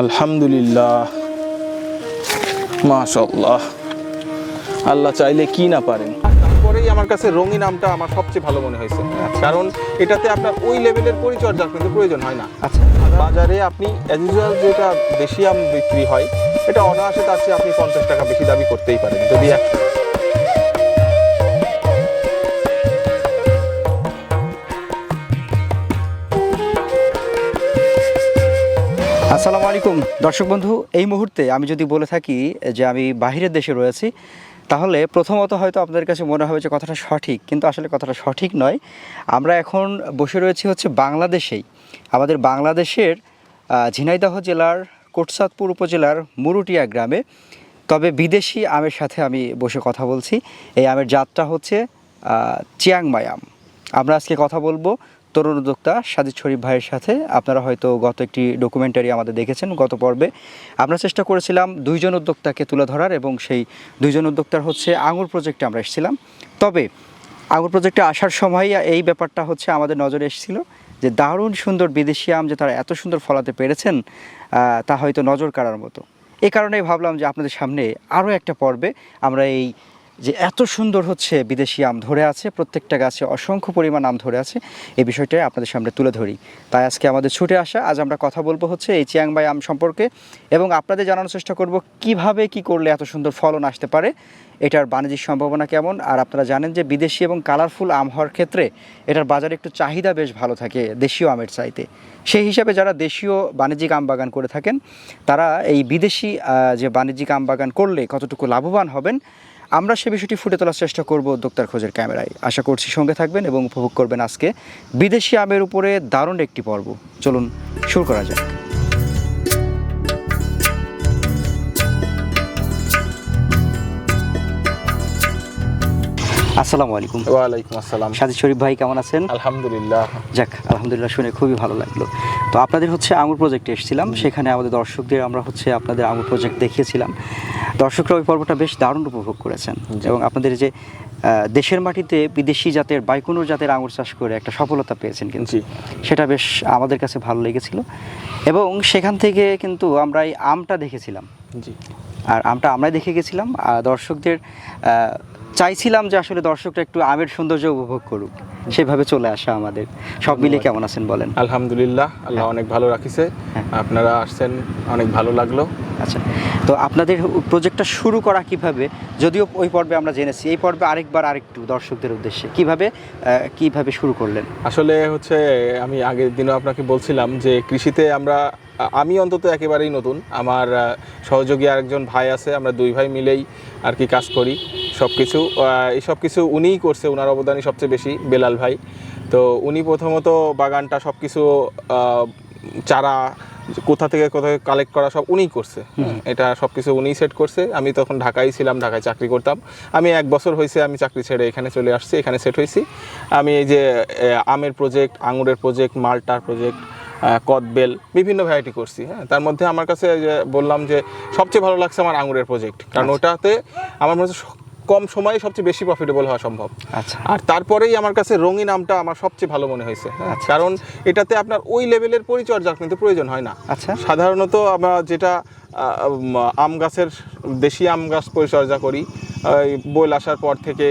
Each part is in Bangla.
আলহামদুলিল্লাহ। মাশাল্লাহ আল্লাহ চাইলে কি না পারেন। তারপরেই আমার কাছে রঙিন আমটা আমার সবচেয়ে ভালো মনে হয়েছে। কারণ এটাতে আপনার ওই লেভেলের পরিচর্যা কিন্তু প্রয়োজন হয় না। আচ্ছা। বাজারে আপনি অ্যাজ ইউজুয়াল যেটা দেশি আম বিক্রি হয় এটা অনায়াসে তার চেয়ে আপনি পঞ্চাশ টাকা বেশি দাবি করতেই পারেন। যদি আসসালামু আলাইকুম। দর্শক বন্ধু, এই মুহূর্তে আমি যদি বলে থাকি যে আমি বাহিরের দেশে রয়েছি, তাহলে প্রথমত হয়তো আপনাদের কাছে মনে হবে যে কথাটা সঠিক, কিন্তু আসলে কথাটা সঠিক নয়। আমরা এখন বসে রয়েছি হচ্ছে বাংলাদেশেই। আমাদের বাংলাদেশের ঝিনাইদহ জেলার, কোটসাদপুর উপজেলার মুরুটিয়া গ্রামে। তবে বিদেশি আমের সাথে আমি বসে কথা বলছি। এই আমের জাতটা হচ্ছে আম আমরা আজকে কথা বলব তরুণ উদ্যোক্তা সাজিদ শরীফ ভাইয়ের সাথে আপনারা হয়তো গত একটি ডকুমেন্টারি আমাদের দেখেছেন, গত পর্বে। আমরা চেষ্টা করেছিলাম দুইজন উদ্যোক্তাকে তুলে ধরার এবং সেই দুইজন উদ্যোক্তার হচ্ছে আঙুর প্রজেক্টে আমরা এসেছিলাম। তবে আঙুর প্রজেক্টে আসার সময় এই ব্যাপারটা হচ্ছে আমাদের নজরে এসেছিল যে দারুণ সুন্দর বিদেশি আম যে তারা এত সুন্দর ফলাতে পেরেছেন তা হয়তো নজর কাড়ার মতো। এই কারণেই ভাবলাম যে আপনাদের সামনে আরও একটা পর্বে আমরা এই যে এত সুন্দর হচ্ছে বিদেশি আম ধরে আছে, প্রত্যেকটা গাছে অসংখ্য পরিমাণ আম ধরে আছে, এই বিষয়টাই আপনাদের সামনে তুলে ধরি। তাই আজকে আমাদের ছুটে আসা, আজ আমরা কথা বলব হচ্ছে এই চিয়াংবাই আম সম্পর্কে এবং আপনাদের জানানোর চেষ্টা করব কীভাবে কি করলে এত সুন্দর ফলন আসতে পারে, এটার বাণিজ্যিক সম্ভাবনা কেমন, আর আপনারা জানেন যে বিদেশি এবং কালারফুল আম হওয়ার ক্ষেত্রে এটার বাজারে একটু চাহিদা বেশ ভালো থাকে দেশীয় আমের চাইতে। সেই হিসাবে যারা দেশীয় বাণিজ্যিক আম বাগান করে থাকেন, তারা এই বিদেশি যে বাণিজ্যিক আম বাগান করলে কতটুকু লাভবান হবেন আমরা সে বিষয়টি ফুটে তোলার চেষ্টা করব উদ্যোক্তার খোঁজের ক্যামেরায় আশা করছি সঙ্গে থাকবেন এবং উপভোগ করবেন আজকে। বিদেশি আমের উপরে দারুণ একটি পর্ব। চলুন শুরু করা যাক। আসসালামু আলাইকুম। ওয়ালাইকুম আসসালাম। সাজিদ শরীফ ভাই কেমন আছেন? আলহামদুলিল্লাহ। যাক আলহামদুলিল্লাহ শুনে খুবই ভালো লাগল। তো আপনাদের হচ্ছে আঙুর প্রজেক্টে এসেছিলাম। সেখানে আমাদের দর্শকদের আমরা হচ্ছে আপনাদের আঙুর প্রজেক্ট দেখিয়েছিলাম। দর্শকরা ওই পর্বটা বেশ দারুণ উপভোগ করেছেন। এবং আপনাদের যে দেশের মাটিতে বিদেশি জাতের বাইকুনুর জাতের আঙুর চাষ করে একটা সফলতা পেয়েছেন কিন্তু। জি। সেটা বেশ আমাদের কাছে ভালো লেগেছিল। এবং সেখান থেকে কিন্তু আমরা এই আমটা দেখেছিলাম। জি। আর আমটা আমরাই দেখে গেছিলাম। আর দর্শকদের চাইছিলাম যে আসলে দর্শকরা একটু আমের সৌন্দর্য উপভোগ করুক। সেভাবে চলে আসা আমাদের। সব মিলে কেমন আছেন বলেন? আলহামদুলিল্লাহ আল্লাহ অনেক ভালো রাখিছে। হ্যাঁ। আপনারা আসছেন অনেক ভালো লাগল। আচ্ছা তো আপনাদের প্রজেক্টটা শুরু করা কীভাবে? যদিও ওই পর্বে আমরা জেনেছি এই পর্বে আরেকবার আরেকটু দর্শকদের উদ্দেশ্যে। কীভাবে কীভাবে শুরু করলেন? আসলে হচ্ছে আমি আগের দিনও আপনাকে বলছিলাম যে কৃষিতে আমরা আমি অন্তত একেবারেই নতুন। আমার সহযোগী আরেকজন ভাই আছে আমরা দুই ভাই মিলেই আর কি কাজ করি। সব কিছু এই সব কিছু উনিই করছে ওনার অবদানই সবচেয়ে বেশি বেলাল ভাই। তো উনি প্রথমত বাগানটা সব কিছু চারা কোথা থেকে কোথায় কালেক্ট করা সব উনিই করছে। এটা সব কিছু উনিই সেট করছে। আমি তখন ঢাকায় ছিলাম ঢাকায় চাকরি করতাম। আমি এক বছর হয়েছে আমি চাকরি ছেড়ে এখানে চলে আসছি এখানে সেট হয়েছি। আমি এই যে আমের প্রজেক্ট আঙুরের প্রজেক্ট মালটার প্রজেক্ট কদবেল বিভিন্ন ভ্যারাইটি করছি হ্যাঁ। তার মধ্যে আমার কাছে যে বললাম যে সবচেয়ে ভালো লাগছে আমার আঙুরের প্রজেক্ট কারণ ওটাতে আমার মনে হচ্ছে কম সময়ে সবচেয়ে বেশি প্রফিটেবল হওয়া সম্ভব। আচ্ছা। আর তারপরেই আমার কাছে রঙিন আমটা আমার সবচেয়ে ভালো মনে হয়েছে। হ্যাঁ, আচ্ছা, কারণ এটাতে আপনার ওই লেভেলের পরিচর্যা কিন্তু প্রয়োজন হয় না। আচ্ছা। সাধারণত আমরা যেটা আম গাছের দেশি আম গাছ পরিচর্যা করি বইল আসার পর থেকে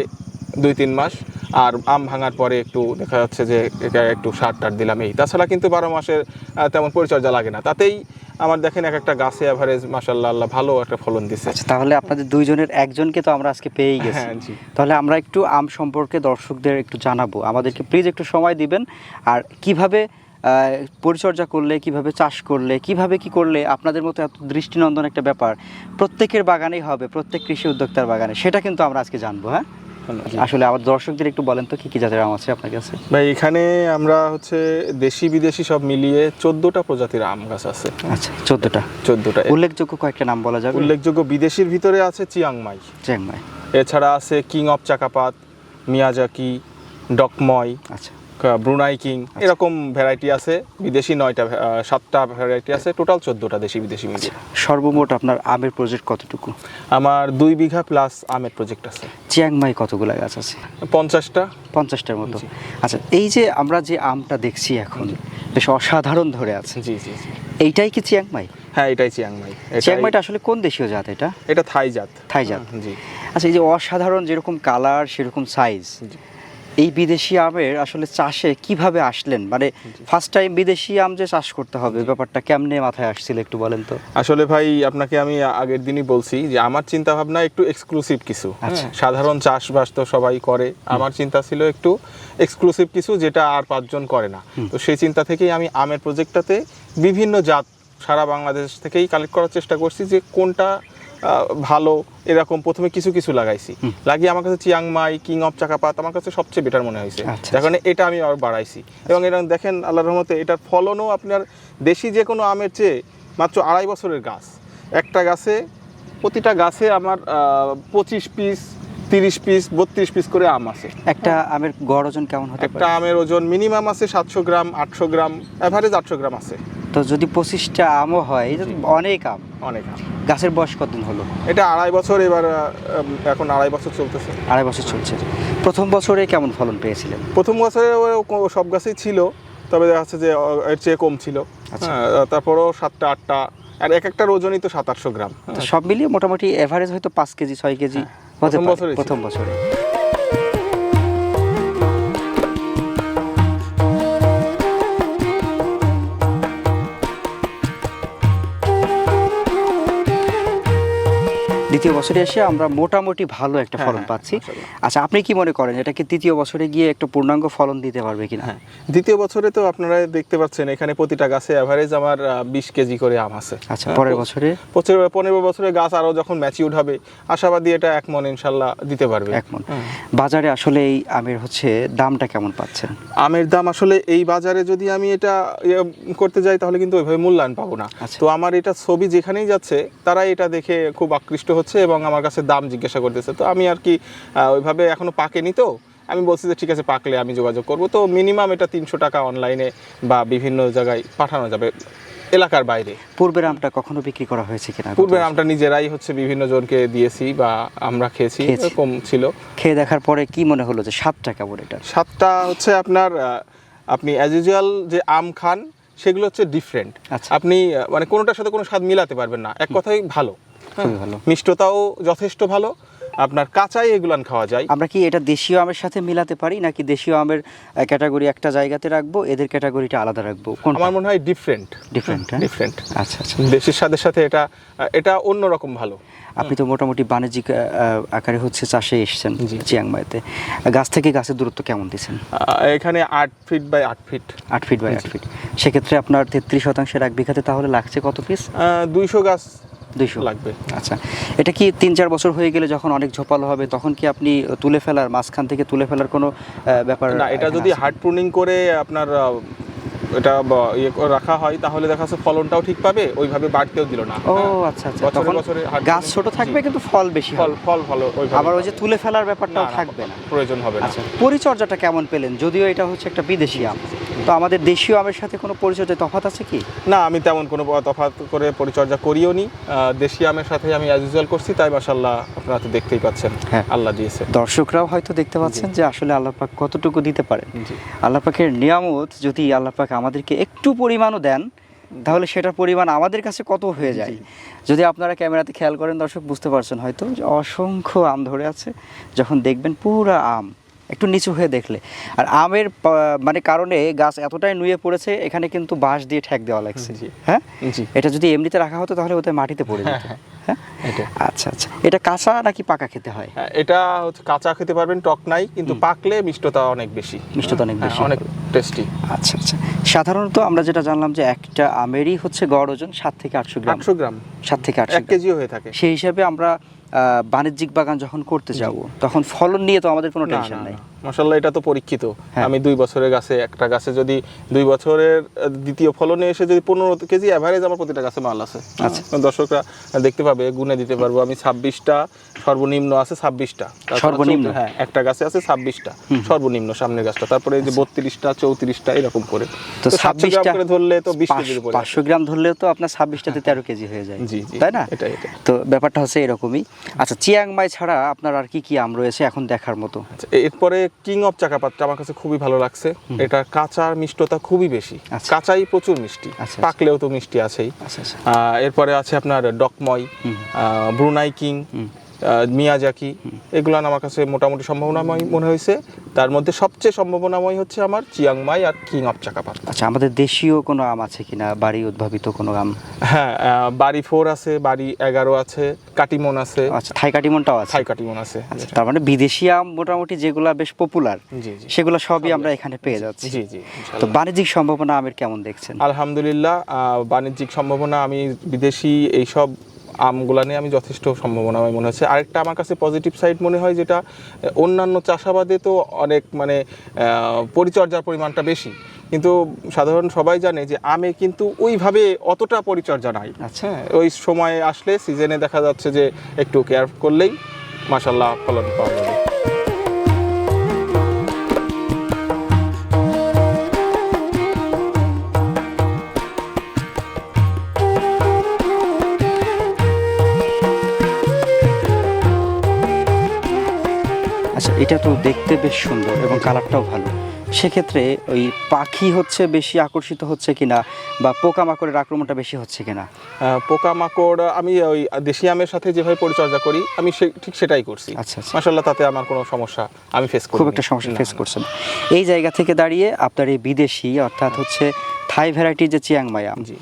দুই তিন মাস আর আম ভাঙার পরে একটু দেখা যাচ্ছে যে এটা একটু সার টার দিলাম এই। তাছাড়া কিন্তু বারো মাসের তেমন পরিচর্যা লাগে না। তাতেই আমার দেখেন এক একটা গাছে অ্যাভারেজ মাসাল্লাহ আল্লাহ ভালো একটা ফলন দিচ্ছে তাহলে আপনাদের দুইজনের একজনকে তো আমরা আজকে পেয়েই গেছি। হ্যাঁ তাহলে আমরা একটু আম সম্পর্কে দর্শকদের একটু জানাব। আমাদেরকে প্লিজ একটু সময় দিবেন। আর কীভাবে পরিচর্যা করলে কীভাবে চাষ করলে কীভাবে কি করলে আপনাদের মতো এত দৃষ্টিনন্দন একটা ব্যাপার প্রত্যেকের বাগানেই হবে প্রত্যেক কৃষি উদ্যোক্তার বাগানে সেটা কিন্তু আমরা আজকে জানব হ্যাঁ। আসলে আমার দর্শকদের একটু বলেন তো কি কি জাতের আম আছে আপনার কাছে? ভাই এখানে আমরা হচ্ছে দেশি বিদেশি সব মিলিয়ে চোদ্দোটা প্রজাতির আম গাছ আছে। আচ্ছা চোদ্দটা। চোদ্দোটা। উল্লেখযোগ্য কয়েকটা নাম বলা যাবে? উল্লেখযোগ্য বিদেশির ভিতরে আছে চিয়াংমাই চ্যাংমাই এছাড়া আছে কিং অফ চাকাপাত মিয়াজাকি ডকময় আচ্ছা। ব্রুনাই কিং এরকম ভ্যারাইটি আছে। বিদেশি নয়টা সাতটা ভ্যারাইটি আছে। টোটাল চোদ্দোটা দেশি বিদেশি মিলিয়ে। সর্বমোট আপনার আমের প্রজেক্ট কতটুকু? আমার দুই বিঘা প্লাস আমের প্রজেক্ট আছে। চিয়াংমাই কতগুলো গাছ আছে? পঞ্চাশটা। পঞ্চাশটার মতো। আচ্ছা এই যে আমরা যে আমটা দেখছি এখন বেশ অসাধারণ ধরে আছে। জি জি জি। এইটাই কি চিয়াংমাই? হ্যাঁ এটাই চিয়াংমাই। চিয়াংমাইটা আসলে কোন দেশীয় জাত এটা? এটা থাই জাত। থাই জাত। জি। আচ্ছা এই যে অসাধারণ যেরকম কালার সেরকম সাইজ। এই বিদেশি আমের আসলে চাষে কীভাবে আসলেন? মানে ফার্স্ট টাইম বিদেশি আম যে চাষ করতে হবে ব্যাপারটা কেমনে মাথায় আসছিল একটু বলেন তো? আসলে ভাই আপনাকে আমি আগের দিনই বলছি যে আমার চিন্তা ভাবনা একটু এক্সক্লুসিভ কিছু। আচ্ছা। সাধারণ চাষবাস তো সবাই করে। আমার চিন্তা ছিল একটু এক্সক্লুসিভ কিছু যেটা আর পাঁচজন করে না। তো সেই চিন্তা থেকেই আমি আমের প্রজেক্টটাতে বিভিন্ন জাত সারা বাংলাদেশ থেকেই কালেক্ট করার চেষ্টা করছি যে কোনটা ভালো এরকম প্রথমে কিছু কিছু লাগাইছি। লাগিয়ে আমার কাছে চিয়াংমাই কিং অফ চাকাপাত আমার কাছে সবচেয়ে বেটার মনে হয়েছে। আচ্ছা, যার কারণে এটা আমি আর বাড়াইছি। এবং এটা দেখেন আল্লাহ রহমতে এটার ফলনও আপনার দেশি যে কোনো আমের চেয়ে মাত্র আড়াই বছরের গাছ। একটা গাছে প্রতিটা গাছে আমার পঁচিশ পিস তিরিশ পিস বত্রিশ পিস করে আম আছে। একটা আমের গড় ওজন কেমন হতে একটা আমের ওজন মিনিমাম আছে সাতশো গ্রাম আটশো গ্রাম অ্যাভারেজ আটশো গ্রাম আছে। তো যদি পঁচিশটা আমও হয় এটা তো অনেক আম। অনেক আম। গাছের বয়স কতদিন হলো? এটা আড়াই বছর এবার এখন আড়াই বছর চলতেছে। আড়াই বছর চলছে। প্রথম বছরে কেমন ফলন পেয়েছিলেন? প্রথম বছরে সব গাছেই ছিল তবে দেখা যাচ্ছে যে এর চেয়ে কম ছিল। আচ্ছা। হ্যাঁ, তারপরও সাতটা আটটা আর এক একটা ওজনই তো সাত আটশো গ্রাম। সব মিলিয়ে মোটামুটি এভারেজ হয়তো পাঁচ কেজি ছয় কেজি প্রথম বছরে প্রথম বছরে। দ্বিতীয় বছরে এসে আমরা মোটামুটি ভালো একটা হ্যাঁ, ফলন হ্যাঁ, পাচ্ছি। আচ্ছা আপনি কি মনে করেন এটা কি তৃতীয় বছরে গিয়ে একটা পূর্ণাঙ্গ ফলন দিতে পারবে কিনা? হ্যাঁ দ্বিতীয় বছরে তো আপনারা দেখতে পাচ্ছেন এখানে প্রতিটা গাছে অ্যাভারেজ আমার বিশ কেজি করে আম আছে। আচ্ছা পরের বছরে? পনেরো পনেরো বছরের গাছ আরও যখন ম্যাচিউড হবে আশাবাদী এটা এক মন ইনশাল্লাহ দিতে পারবে। এক মণ। বাজারে আসলে এই আমের হচ্ছে দামটা কেমন পাচ্ছেন? আমের দাম আসলে এই বাজারে যদি আমি এটা ইয়ে করতে যাই তাহলে কিন্তু ওইভাবে মূল্যায়ন পাবো না। আচ্ছা। তো আমার এটা ছবি যেখানেই যাচ্ছে তারা এটা দেখে খুব আকৃষ্ট হচ্ছে এবং আমার কাছে দাম জিজ্ঞাসা করতেছে। তো আমি আর কি ওইভাবে এখনও পাকেনি তো। আমি বলছি যে ঠিক আছে পাকলে আমি যোগাযোগ করব। তো মিনিমাম এটা তিনশো টাকা অনলাইনে বা বিভিন্ন জায়গায় পাঠানো যাবে এলাকার বাইরে। পূর্বের আমটা কখনো বিক্রি করা হয়েছে কিনা? পূর্বের আমটা নিজেরাই হচ্ছে বিভিন্ন জনকে দিয়েছি বা আমরা খেয়েছি। এরকম ছিল। খেয়ে দেখার পরে কি মনে হলো যে স্বাদটা কেমন এটা? স্বাদটা হচ্ছে আপনার আপনি অ্যাজ ইউজুয়াল যে আম খান সেগুলো হচ্ছে ডিফারেন্ট আচ্ছা। আপনি মানে কোনোটার সাথে কোনো স্বাদ মিলাতে পারবেন না। এক কথাই ভালো। খুবই ভালো। মিষ্টতাও যথেষ্ট ভালো। আপনার কাঁচাই এগুলান খাওয়া যায়। আমরা কি এটা দেশীয় আমের সাথে মিলাতে পারি নাকি দেশীয় আমের ক্যাটাগরি একটা জায়গাতে রাখব এদের ক্যাটাগরিটা আলাদা রাখব? আমার মনে হয় ডিফারেন্ট ডিফারেন্ট ডিফারেন্ট আচ্ছা আচ্ছা। দেশের সাথে সাথে এটা এটা অন্যরকম ভালো। আপনি তো মোটামুটি বাণিজ্যিক আকারে হচ্ছে চাষে এসেছেন। চিয়াংমাইতে গাছ থেকে গাছের দূরত্ব কেমন দিচ্ছেন? এখানে আট ফিট বাই আট ফিট আট ফিট বাই আট ফিট সেক্ষেত্রে আপনার তেত্রিশ শতাংশের এক বিঘাতে তাহলে লাগছে কত পিস দুইশো গাছ দুইশো। লাগবে। আচ্ছা। এটা কি তিন চার বছর হয়ে গেলে যখন অনেক ঝোপালো হবে তখন কি আপনি তুলে ফেলার মাঝখান থেকে তুলে ফেলার কোনো ব্যাপার না এটা যদি? হার্ড প্রুনিং করে আপনার এটা ইয়ে রাখা হয় তাহলে দেখা যাচ্ছে ফলনটাও ঠিক পাবে ওইভাবে বাড়তেও দিল না। ও হ্যাঁ। আচ্ছা আচ্ছা। তখন গাছ ছোট থাকবে কিন্তু ফল বেশি ফল ফল ভালো আবার ওই যে তুলে ফেলার ব্যাপারটাও থাকবে না। প্রয়োজন হবে না। আচ্ছা পরিচর্যাটা কেমন পেলেন? যদিও এটা হচ্ছে একটা বিদেশি আম। তো আমাদের দেশীয় আমের সাথে কোনো পরিচর্যায় তফাৎ আছে কি? না আমি তেমন কোনো তফাৎ করে পরিচর্যা করিও নি। দেশীয় আমের সাথে আমি অ্যাজ ইউজুয়াল করছি তাই মাসাল্লাহ আপনারা তো দেখতেই পাচ্ছেন হ্যাঁ। আল্লাহ দিয়েছে। দর্শকরাও হয়তো দেখতে পাচ্ছেন যে আসলে আল্লাহ পাক কতটুকু দিতে পারেন জি। আল্লাহ পাকের নিয়ামত যদি আল্লাহ পাক আমাদেরকে একটু পরিমাণও দেন তাহলে সেটার পরিমাণ আমাদের কাছে কত হয়ে যায়? যদি আপনারা ক্যামেরাতে খেয়াল করেন দর্শক বুঝতে পারছেন হয়তো যে অসংখ্য আম ধরে আছে যখন দেখবেন পুরা আম একটু নিচু হয়ে দেখলে। আর আমের মানে কারণে গাছ এতটাই নুয়ে পড়েছে এখানে কিন্তু বাঁশ দিয়ে ঠেক দেওয়া লাগছে। জি। হ্যাঁ? জি। এটা যদি এমনিতে রাখা হতো তাহলে ওতে মাটিতে পড়ে যেত। হ্যাঁ? এটা আচ্ছা আচ্ছা। এটা কাঁচা নাকি পাকা খেতে হয়? হ্যাঁ, এটা হচ্ছে কাঁচা খেতে পারবেন টক নাই কিন্তু পাকলে মিষ্টতা অনেক বেশি। মিষ্টতা অনেক হ্যাঁ, বেশি। অনেক টেস্টি আচ্ছা আচ্ছা। সাধারণত আমরা যেটা জানলাম যে একটা আমেরই হচ্ছে গড় ওজন সাত থেকে আটশো গ্রাম। আটশো গ্রাম। সাত থেকে আটশো এক কেজিও হয়ে থাকে। সেই হিসাবে আমরা বাণিজ্যিক বাগান যখন করতে যাব তখন ফলন নিয়ে তো আমাদের কোনো টেনশন নাই। না। মাশাআল্লাহ এটা তো পরীক্ষিত। হ্যাঁ। আমি দুই বছরের গাছে একটা গাছে যদি দুই বছরের দ্বিতীয় ফলনে এসে যদি পনেরো কেজি অ্যাভারেজ আমার প্রতিটা গাছে মাল আছে। আচ্ছা। দর্শকরা দেখতে পাবে গুনে দিতে পারব। আমি ছাব্বিশটা সর্বনিম্ন আছে ছাব্বিশটা। সর্বনিম্ন? হ্যাঁ একটা গাছে আছে ছাব্বিশটা। সর্বনিম্ন সামনের গাছটা। তারপরে এই যে বত্রিশটা চৌত্রিশটা এরকম করে। তো গ্রাম করে ধরলে তো বিশ কেজির উপরে। পাঁচশো গ্রাম ধরলেও তো আপনার ছাব্বিশটাতে তেরো কেজি হয়ে যায়। জি তাই না? এটাই এটা তো ব্যাপারটা হচ্ছে এরকমই। আচ্ছা চিয়াংমাই ছাড়া আপনার আর কি কি আম রয়েছে এখন দেখার মতো? আচ্ছা, এরপরে কিং অফ চাকাপাতটা আমার কাছে খুবই ভালো লাগছে। এটা কাঁচার মিষ্টতা খুবই বেশি। আচ্ছা। কাঁচাই প্রচুর মিষ্টি। আচ্ছা। পাকলেও তো মিষ্টি আছেই। আচ্ছা আচ্ছা। আহ, এরপরে আছে আপনার ডকময় ব্রুনাই কিং মিয়াজাকি। এগুলো আমার কাছে মোটামুটি সম্ভাবনাময় মনে হয়েছে। তার মধ্যে সবচেয়ে সম্ভাবনাময় হচ্ছে আমার চিয়াংমাই আর কিং অফ চাকাপাত আচ্ছা আমাদের দেশীয় কোনো আম আছে কিনা? বাড়ি উদ্ভাবিত কোনো আম? হ্যাঁ বাড়ি ফোর আছে বাড়ি এগারো আছে কাটিমন আছে। আচ্ছা থাই কাটিমনটাও আছে? থাই কাটিমন আছে আচ্ছা তার মানে বিদেশি আম মোটামুটি যেগুলা বেশ পপুলার জি জি সেগুলো সবই আমরা এখানে পেয়ে যাচ্ছি। জি জি তো বাণিজ্যিক সম্ভাবনা আমের কেমন দেখছেন? আলহামদুলিল্লাহ বাণিজ্যিক সম্ভাবনা আমি বিদেশি এইসব আমগুলা নিয়ে আমি যথেষ্ট সম্ভাবনা আমার মনে হচ্ছে। আরেকটা আমার কাছে পজিটিভ সাইড মনে হয় যেটা অন্যান্য চাষাবাদে তো অনেক মানে পরিচর্যার পরিমাণটা বেশি। কিন্তু সাধারণ সবাই জানে যে আমে কিন্তু ওইভাবে অতটা পরিচর্যা নাই। আচ্ছা। হ্যাঁ ওই সময়ে আসলে সিজনে দেখা যাচ্ছে যে একটু কেয়ার করলেই মাসাল্লাহ ফলন পাওয়া যাবে। এটা তো দেখতে বেশ সুন্দর এবং কালারটাও ভালো। সেক্ষেত্রে ওই পাখি হচ্ছে বেশি আকর্ষিত হচ্ছে কিনা বা পোকামাকড়ের আক্রমণটা বেশি হচ্ছে কিনা? পোকামাকড় আমি ওই দেশি আমের সাথে যেভাবে পরিচর্যা করি আমি সে- ঠিক সেটাই করছি। আচ্ছা আচ্ছা। মাসাল্লাহ তাতে আমার কোনো সমস্যা আমি ফেস খুব একটা সমস্যা ফেস করছেন এই জায়গা থেকে দাঁড়িয়ে আপনার এই বিদেশি অর্থাৎ হচ্ছে থাই ভ্যারাইটি যে চিয়াংমায়া জি।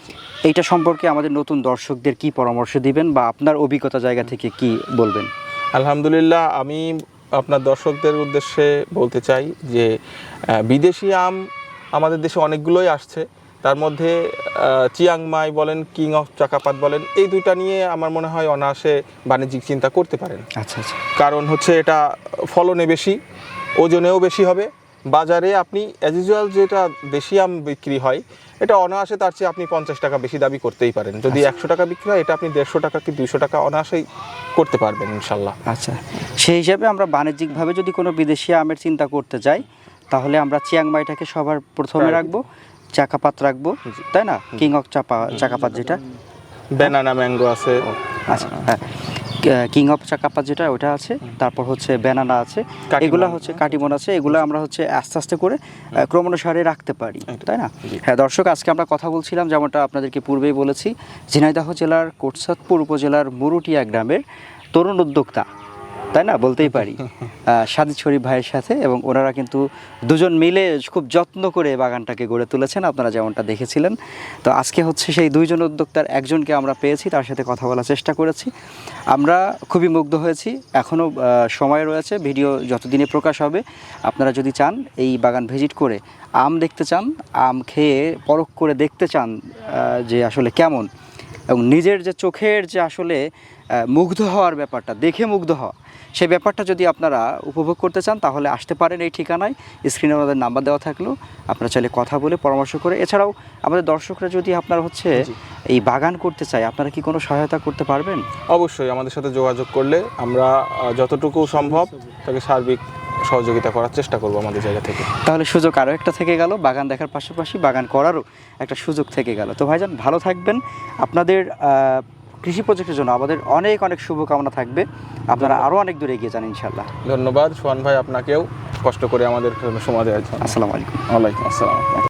এইটা সম্পর্কে আমাদের নতুন দর্শকদের কি পরামর্শ দিবেন বা আপনার অভিজ্ঞতা জায়গা থেকে কি বলবেন? আলহামদুলিল্লাহ আমি আপনার দর্শকদের উদ্দেশ্যে বলতে চাই যে বিদেশি আম আমাদের দেশে অনেকগুলোই আসছে। তার মধ্যে চিয়াংমাই বলেন কিং অফ চাকাপাত বলেন এই দুইটা নিয়ে আমার মনে হয় অনায়াসে বাণিজ্যিক চিন্তা করতে পারেন। আচ্ছা আচ্ছা। কারণ হচ্ছে এটা ফলনে বেশি ওজনেও বেশি হবে বাজারে আপনি অ্যাজ ইউজুয়াল যেটা দেশি আম বিক্রি হয় এটা অনায়াসে তার চেয়ে আপনি পঞ্চাশ টাকা বেশি দাবি করতেই পারেন। যদি একশো টাকা বিক্রি হয় এটা আপনি দেড়শো টাকা কি দুইশো টাকা অনায়াসেই করতে পারবেন ইনশাল্লাহ। আচ্ছা সেই হিসাবে আমরা বাণিজ্যিকভাবে যদি কোনো বিদেশি আমের চিন্তা করতে যাই তাহলে আমরা চিয়াংমাইটাকে সবার প্রথমে রাখব চাকাপাত রাখব। তাই না? কিং অফ চাপা চাকাপাত যেটা। ব্যানানা ম্যাঙ্গো আছে। আচ্ছা হ্যাঁ। কিং অফ চাকাপা যেটা ওটা আছে। তারপর হচ্ছে ব্যানানা আছে। এগুলো এগুলা হচ্ছে কাটিমন আছে। এগুলো আমরা হচ্ছে আস্তে আস্তে করে ক্রমানুসারে রাখতে পারি তাই না? হ্যাঁ দর্শক আজকে আমরা কথা বলছিলাম যেমনটা আপনাদেরকে পূর্বেই বলেছি ঝিনাইদহ জেলার কোটসাদপুর উপজেলার মুরুটিয়া গ্রামের তরুণ উদ্যোক্তা তাই না? বলতেই পারি। সাদিদ শরীফ ভাইয়ের সাথে এবং ওনারা কিন্তু দুজন মিলে খুব যত্ন করে বাগানটাকে গড়ে তুলেছেন। আপনারা যেমনটা দেখেছিলেন। তো আজকে হচ্ছে সেই দুইজন উদ্যোক্তার একজনকে আমরা পেয়েছি তার সাথে কথা বলার চেষ্টা করেছি। আমরা খুবই মুগ্ধ হয়েছি। এখনও সময় রয়েছে। ভিডিও যতদিনে প্রকাশ হবে আপনারা যদি চান এই বাগান ভিজিট করে আম দেখতে চান আম খেয়ে পরখ করে দেখতে চান যে আসলে কেমন এবং নিজের যে চোখের যে আসলে মুগ্ধ হওয়ার ব্যাপারটা দেখে মুগ্ধ হওয়া সেই ব্যাপারটা যদি আপনারা উপভোগ করতে চান তাহলে আসতে পারেন এই ঠিকানায়। স্ক্রিনে আমাদের নাম্বার দেওয়া থাকল আপনারা চাইলে কথা বলে পরামর্শ করে। এছাড়াও আমাদের দর্শকরা যদি আপনার হচ্ছে এই বাগান করতে চায় আপনারা কি কোনো সহায়তা করতে পারবেন? অবশ্যই আমাদের সাথে যোগাযোগ করলে আমরা যতটুকু সম্ভব তাকে সার্বিক সহযোগিতা করার চেষ্টা করব আমাদের জায়গা থেকে। তাহলে সুযোগ আরও একটা থেকে গেল বাগান দেখার পাশাপাশি বাগান করারও একটা সুযোগ থেকে গেল। তো ভাইজান ভালো থাকবেন। আপনাদের কৃষি প্রজেক্টের জন্য আমাদের অনেক অনেক শুভকামনা থাকবে। আপনারা আরও অনেক দূরে এগিয়ে যান ইনশাল্লাহ ধন্যবাদ। সোহান ভাই আপনাকেও কষ্ট করে আমাদের সময় দেওয়ার জন্য আসসালামু আলাইকুম। ওয়ালাইকুম আসসালাম।